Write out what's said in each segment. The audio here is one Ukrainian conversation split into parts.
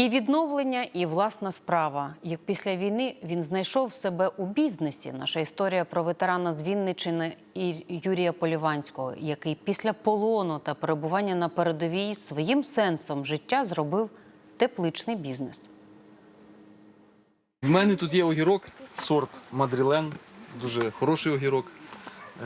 І відновлення, і власна справа. Як після війни він знайшов себе у бізнесі. Наша історія про ветерана з Вінничини і Юрія Поліванського, який після полону та перебування на передовій своїм сенсом життя зробив тепличний бізнес. В мене тут є огірок, сорт Мадрілен, дуже хороший огірок.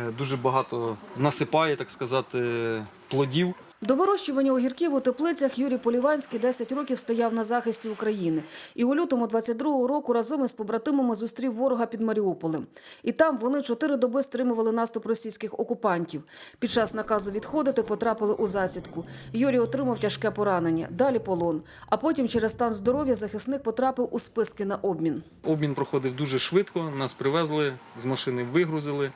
Е, Дуже багато насипає, так сказати, плодів. До вирощування огірків у теплицях Юрій Поліванський 10 років стояв на захисті України. І у лютому 22-го року разом із побратимами зустрів ворога під Маріуполем. І там вони чотири доби стримували наступ російських окупантів. Під час наказу відходити потрапили у засідку. Юрій отримав тяжке поранення, далі полон. А потім через стан здоров'я захисник потрапив у списки на обмін. Обмін проходив дуже швидко, нас привезли, з машини вигрузили.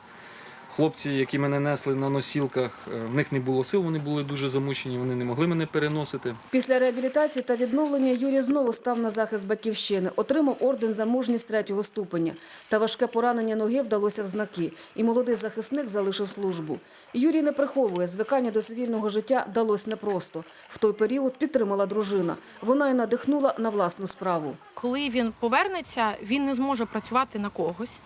Хлопці, які мене несли на носілках, е, в них не було сил, вони були дуже замучені, вони не могли мене переносити. Після реабілітації та відновлення Юрій знову став на захист батьківщини, отримав орден за мужність третього ступеня. Та важке поранення ноги вдалося в знаки, і молодий захисник залишив службу. Юрій не приховує, звикання до цивільного життя далось непросто. В той період підтримала дружина. Вона й надихнула на власну справу. Коли він повернеться, він не зможе працювати на когось.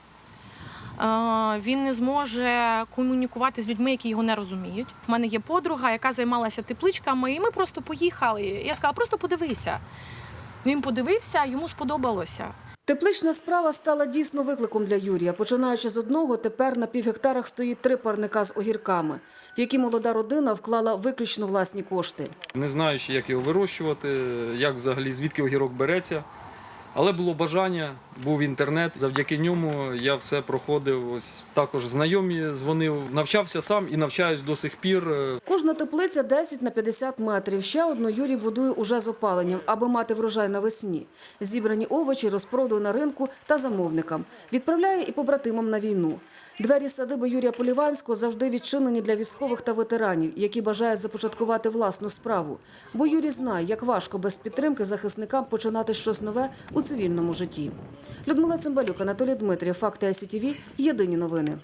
Він не зможе комунікувати з людьми, які його не розуміють. У мене є подруга, яка займалася тепличками, і ми просто поїхали. Я сказала, просто подивися. Він подивився, йому сподобалося. Теплична справа стала дійсно викликом для Юрія. Починаючи з одного, тепер на півгектарах стоїть три парника з огірками, в які молода родина вклала виключно власні кошти. Не знаючи, як його вирощувати, як взагалі звідки огірок береться. Але було бажання, був інтернет. Завдяки ньому я все проходив. Ось також знайомі дзвонив, навчався сам і навчаюсь до сих пір. Кожна теплиця 10 на 50 метрів. Ще одну Юрій будує уже з опаленням, аби мати врожай навесні. Зібрані овочі розпродує на ринку та замовникам. Відправляє і побратимам на війну. Двері садиби Юрія Поліванського завжди відчинені для військових та ветеранів, які бажають започаткувати власну справу. Бо Юрій знає, як важко без підтримки захисникам починати щось нове у цивільному житті. Людмила Цимбалюк, Анатолій Дмитрів, Факти СІТВ, Єдині новини.